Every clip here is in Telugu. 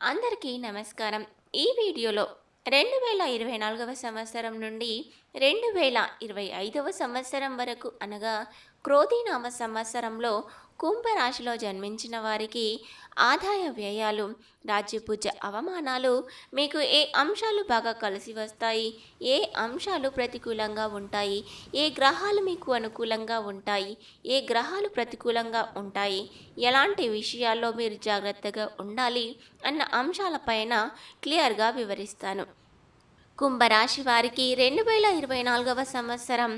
అందరికీ నమస్కారం. ఈ వీడియోలో రెండు వేల ఇరవై నాలుగవ సంవత్సరం నుండి రెండు వేల ఇరవై ఐదవ సంవత్సరం వరకు అనగా క్రోధీనామ సంవత్సరంలో కుంభరాశిలో జన్మించిన వారికి ఆదాయ వ్యయాలు రాజ్యపూజ అవమానాలు మీకు ఏ అంశాలు బాగా కలిసి వస్తాయి? ఏ అంశాలు ప్రతికూలంగా ఉంటాయి? ఏ గ్రహాలు మీకు అనుకూలంగా ఉంటాయి? ఏ గ్రహాలు ప్రతికూలంగా ఉంటాయి? ఎలాంటి విషయాల్లో మీరు జాగ్రత్తగా ఉండాలి? అన్న అంశాలపైన క్లియర్గా వివరిస్తాను. కుంభరాశి వారికి రెండు వేల ఇరవై నాలుగవ సంవత్సరం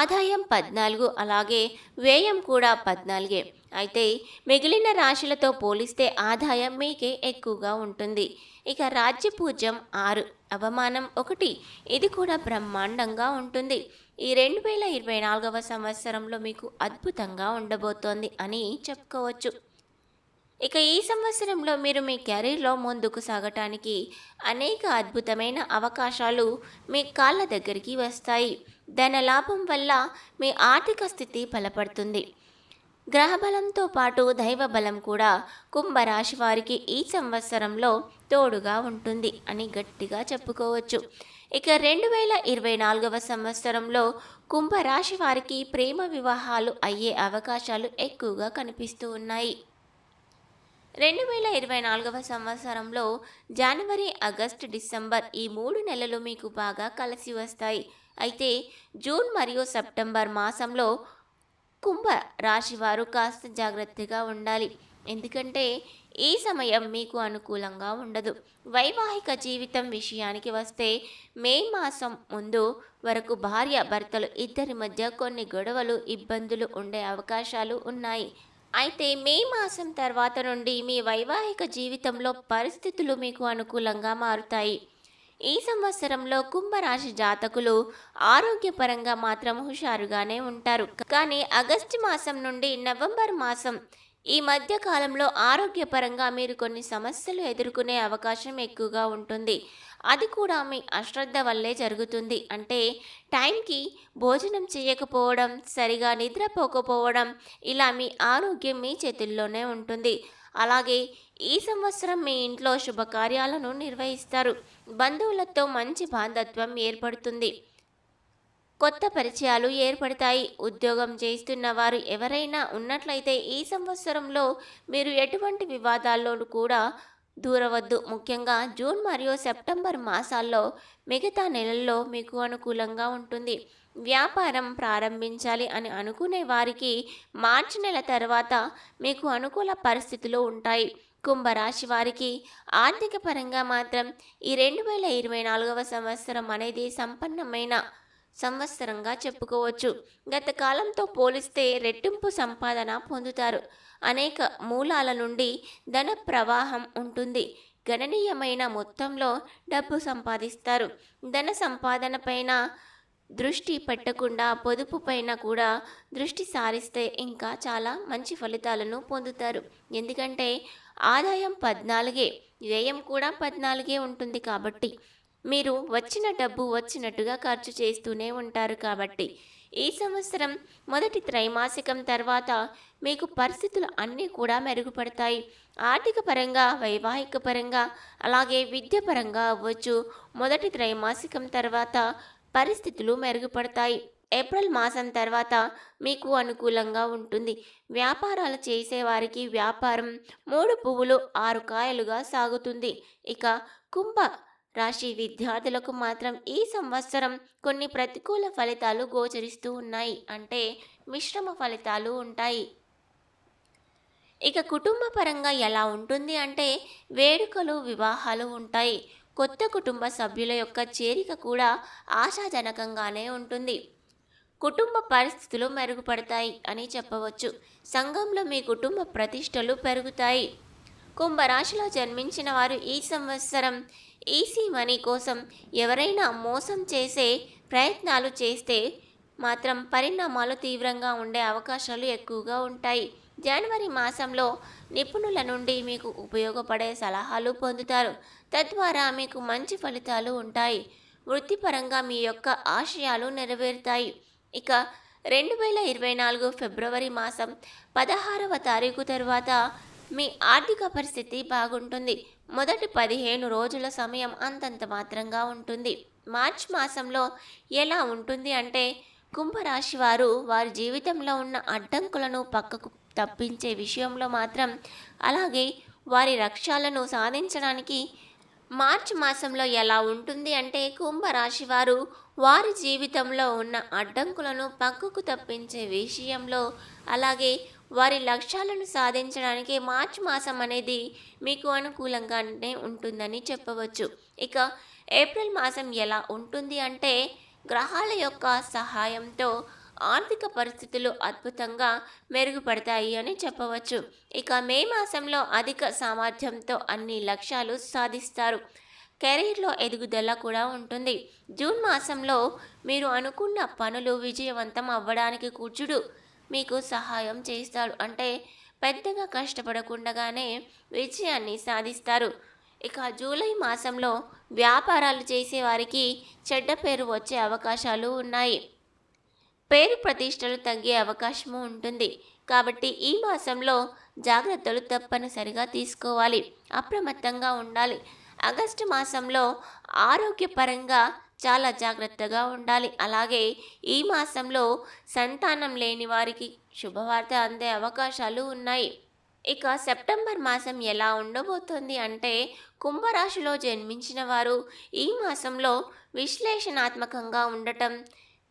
ఆదాయం పద్నాలుగు అలాగే వ్యయం కూడా పద్నాలుగే. అయితే మిగిలిన రాశులతో పోలిస్తే ఆదాయం మీకే ఎక్కువగా ఉంటుంది. ఇక రాజ్యపూజ్యం ఆరు అవమానం ఒకటి. ఇది కూడా బ్రహ్మాండంగా ఉంటుంది. ఈ రెండు వేల ఇరవై నాలుగవ సంవత్సరంలో మీకు అద్భుతంగా ఉండబోతోంది అని చెప్పుకోవచ్చు. ఇక ఈ సంవత్సరంలో మీరు మీ కెరీర్లో ముందుకు సాగటానికి అనేక అద్భుతమైన అవకాశాలు మీ కాళ్ళ దగ్గరికి వస్తాయి. దాని లాభం వల్ల మీ ఆర్థిక స్థితి బలపడుతుంది. గ్రహబలంతో పాటు దైవ బలం కూడా కుంభరాశి వారికి ఈ సంవత్సరంలో తోడుగా ఉంటుంది అని గట్టిగా చెప్పుకోవచ్చు. ఇక రెండు వేల ఇరవై నాలుగవ సంవత్సరంలో కుంభరాశి వారికి ప్రేమ వివాహాలు అయ్యే అవకాశాలు ఎక్కువగా కనిపిస్తూ ఉన్నాయి. రెండు వేల ఇరవై నాలుగవ సంవత్సరంలో జనవరి ఆగస్టు డిసెంబర్ ఈ మూడు నెలలు మీకు బాగా కలిసి వస్తాయి. అయితే జూన్ మరియు సెప్టెంబర్ మాసంలో కుంభ రాశి వారు కాస్త జాగ్రత్తగా ఉండాలి. ఎందుకంటే ఈ సమయం మీకు అనుకూలంగా ఉండదు. వైవాహిక జీవితం విషయానికి వస్తే మే మాసం ముందు వరకు భార్య భర్తలు ఇద్దరి మధ్య కొన్ని గొడవలు ఇబ్బందులు ఉండే అవకాశాలు ఉన్నాయి. అయితే మే మాసం తర్వాత నుండి మీ వైవాహిక జీవితంలో పరిస్థితులు మీకు అనుకూలంగా మారుతాయి. ఈ సంవత్సరంలో కుంభరాశి జాతకులు ఆరోగ్యపరంగా మాత్రం హుషారుగానే ఉంటారు. కానీ ఆగస్టు మాసం నుండి నవంబర్ మాసం ఈ మధ్య కాలంలో ఆరోగ్యపరంగా మీరు కొన్ని సమస్యలు ఎదుర్కొనే అవకాశం ఎక్కువగా ఉంటుంది. అది కూడా మీ అశ్రద్ధ వల్లే జరుగుతుంది. అంటే టైంకి భోజనం చేయకపోవడం సరిగా నిద్రపోకపోవడం ఇలా మీ ఆరోగ్యం మీ చేతుల్లోనే ఉంటుంది. అలాగే ఈ సంవత్సరం మీ ఇంట్లో శుభకార్యాలను నిర్వహిస్తారు. బంధువులతో మంచి బాంధత్వం ఏర్పడుతుంది. కొత్త పరిచయాలు ఏర్పడతాయి. ఉద్యోగం చేస్తున్న వారు ఎవరైనా ఉన్నట్లయితే ఈ సంవత్సరంలో మీరు ఎటువంటి వివాదాల్లోనూ కూడా దూరవద్దు. ముఖ్యంగా జూన్ మరియు సెప్టెంబర్ మాసాల్లో మిగతా నెలల్లో మీకు అనుకూలంగా ఉంటుంది. వ్యాపారం ప్రారంభించాలి అని అనుకునే వారికి మార్చి నెల తర్వాత మీకు అనుకూల పరిస్థితులు ఉంటాయి. కుంభరాశి వారికి ఆర్థిక పరంగా మాత్రం ఈ రెండు వేల ఇరవై నాలుగవ సంవత్సరం అనేది సంపన్నమైన సంవత్సరంగా చెప్పుకోవచ్చు. గత కాలంతో పోలిస్తే రెట్టింపు సంపాదన పొందుతారు. అనేక మూలాల నుండి ధన ప్రవాహం ఉంటుంది. గణనీయమైన మొత్తంలో డబ్బు సంపాదిస్తారు. ధన సంపాదన పైన దృష్టి పెట్టకుండా పొదుపు పైన కూడా దృష్టి సారిస్తే ఇంకా చాలా మంచి ఫలితాలను పొందుతారు. ఎందుకంటే ఆదాయం పద్నాలుగే వ్యయం కూడా పద్నాలుగే ఉంటుంది కాబట్టి మీరు వచ్చిన డబ్బు వచ్చినట్టుగా ఖర్చు చేస్తూనే ఉంటారు కాబట్టి. ఈ సంవత్సరం మొదటి త్రైమాసికం తర్వాత మీకు పరిస్థితులు అన్నీ కూడా మెరుగుపడతాయి. ఆర్థిక పరంగా వైవాహిక పరంగా అలాగే విద్యపరంగా అవ్వచ్చు. మొదటి త్రైమాసికం తర్వాత పరిస్థితులు మెరుగుపడతాయి. ఏప్రిల్ మాసం తర్వాత మీకు అనుకూలంగా ఉంటుంది. వ్యాపారాలు చేసేవారికి వ్యాపారం మూడు పువ్వులు ఆరు కాయలుగా సాగుతుంది. ఇక కుంభ రాశి విద్యార్థులకు మాత్రం ఈ సంవత్సరం కొన్ని ప్రతికూల ఫలితాలు గోచరిస్తూ ఉన్నాయి. అంటే మిశ్రమ ఫలితాలు ఉంటాయి. ఇక కుటుంబ పరంగా ఎలా ఉంటుంది అంటే వేడుకలు వివాహాలు ఉంటాయి. కొత్త కుటుంబ సభ్యుల యొక్క చేరిక కూడా ఆశాజనకంగానే ఉంటుంది. కుటుంబ పరిస్థితులు మెరుగుపడతాయి అని చెప్పవచ్చు. సంఘంలో మీ కుటుంబ ప్రతిష్టలు పెరుగుతాయి. కుంభరాశిలో జన్మించిన వారు ఈ సంవత్సరం ఈసీ మనీ కోసం ఎవరైనా మోసం చేసే ప్రయత్నాలు చేస్తే మాత్రం పరిణామాలు తీవ్రంగా ఉండే అవకాశాలు ఎక్కువగా ఉంటాయి. జనవరి మాసంలో నిపుణుల నుండి మీకు ఉపయోగపడే సలహాలు పొందుతారు. తద్వారా మీకు మంచి ఫలితాలు ఉంటాయి. వృత్తిపరంగా మీ యొక్క ఆశయాలు నెరవేరుతాయి. ఇక రెండు వేల ఇరవై నాలుగు ఫిబ్రవరి మాసం పదహారవ తారీఖు తర్వాత మీ ఆర్థిక పరిస్థితి బాగుంటుంది. మొదటి పదిహేను రోజుల సమయం అంతంత మాత్రంగా ఉంటుంది. మార్చ్ మాసంలో ఎలా ఉంటుంది అంటే కుంభరాశి వారు వారి జీవితంలో ఉన్న అడ్డంకులను పక్కకు తప్పించే విషయంలో మాత్రం అలాగే వారి లక్ష్యాలను సాధించడానికి మార్చి మాసంలో ఎలా ఉంటుంది అంటే కుంభరాశి వారు వారి జీవితంలో ఉన్న అడ్డంకులను పక్కకు తప్పించే విషయంలో అలాగే వారి లక్ష్యాలను సాధించడానికి మార్చ్ మాసం అనేది మీకు అనుకూలంగానే ఉంటుందని చెప్పవచ్చు. ఇక ఏప్రిల్ మాసం ఎలా ఉంటుంది అంటే గ్రహాల యొక్క సహాయంతో ఆర్థిక పరిస్థితులు అద్భుతంగా మెరుగుపడతాయి అని చెప్పవచ్చు. ఇక మే మాసంలో అధిక సామర్థ్యంతో అన్ని లక్ష్యాలు సాధిస్తారు. కెరీర్లో ఎదుగుదల కూడా ఉంటుంది. జూన్ మాసంలో మీరు అనుకున్న పనులు విజయవంతం అవ్వడానికి కూర్చుడు మీకు సహాయం చేస్తాడు. అంటే పెద్దగా కష్టపడకుండానే విజయాన్ని సాధిస్తారు. ఇక జూలై మాసంలో వ్యాపారాలు చేసేవారికి చెడ్డ పేరు వచ్చే అవకాశాలు ఉన్నాయి. పేరు ప్రతిష్టలు తగ్గే అవకాశము ఉంటుంది. కాబట్టి ఈ మాసంలో జాగ్రత్తలు తప్పనిసరిగా తీసుకోవాలి. అప్రమత్తంగా ఉండాలి. ఆగస్టు మాసంలో ఆరోగ్యపరంగా చాలా జాగ్రత్తగా ఉండాలి. అలాగే ఈ మాసంలో సంతానం లేని వారికి శుభవార్త అందే అవకాశాలు ఉన్నాయి. ఇక సెప్టెంబర్ మాసం ఎలా ఉండబోతోంది అంటే కుంభరాశిలో జన్మించిన వారు ఈ మాసంలో విశ్లేషణాత్మకంగా ఉండటం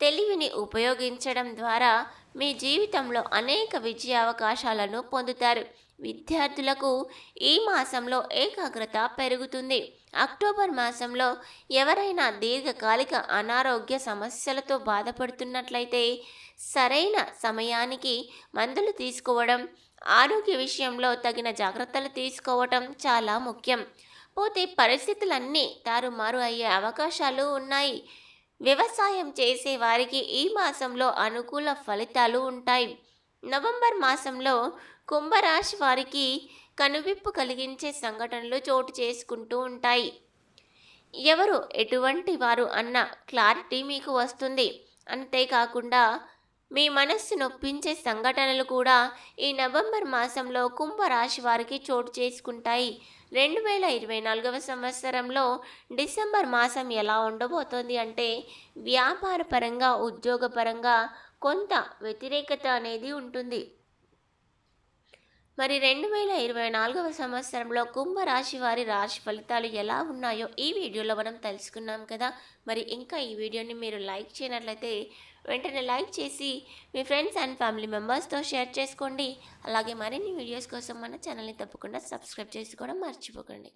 తెలివిని ఉపయోగించడం ద్వారా మీ జీవితంలో అనేక విజయ అవకాశాలను పొందుతారు. విద్యార్థులకు ఈ మాసంలో ఏకాగ్రత పెరుగుతుంది. అక్టోబర్ మాసంలో ఎవరైనా దీర్ఘకాలిక అనారోగ్య సమస్యలతో బాధపడుతున్నట్లయితే సరైన సమయానికి మందులు తీసుకోవడం ఆరోగ్య విషయంలో తగిన జాగ్రత్తలు తీసుకోవటం చాలా ముఖ్యం. పోతే పరిస్థితులన్నీ తారుమారు అయ్యే అవకాశాలు ఉన్నాయి. వ్యవసాయం చేసే వారికి ఈ మాసంలో అనుకూల ఫలితాలు ఉంటాయి. నవంబర్ మాసంలో కుంభరాశి వారికి కనువిప్పు కలిగించే సంఘటనలు చోటు చేసుకుంటూ ఉంటాయి. ఎవరు ఎటువంటి వారు అన్న క్లారిటీ మీకు వస్తుంది. అంతేకాకుండా మీ మనస్సు నొప్పించే సంఘటనలు కూడా ఈ నవంబర్ మాసంలో కుంభరాశి వారికి చోటు చేసుకుంటాయి. రెండు వేల ఇరవై నాలుగవ సంవత్సరంలో డిసెంబర్ మాసం ఎలా ఉండబోతోంది అంటే వ్యాపారపరంగా ఉద్యోగపరంగా కొంత వ్యతిరేకత అనేది ఉంటుంది. మరి రెండు వేల ఇరవై నాలుగవ సంవత్సరంలో కుంభరాశి వారి రాశి ఫలితాలు ఎలా ఉన్నాయో ఈ వీడియోలో మనం తెలుసుకున్నాం కదా. మరి ఇంకా ఈ వీడియోని మీరు లైక్ చేయనట్లయితే వెంటనే లైక్ చేసి మీ ఫ్రెండ్స్ అండ్ ఫ్యామిలీ మెంబర్స్తో షేర్ చేసుకోండి. అలాగే మరిన్ని వీడియోస్ కోసం మన ఛానల్ని తప్పకుండా సబ్స్క్రైబ్ చేసుకోవడం మర్చిపోకండి.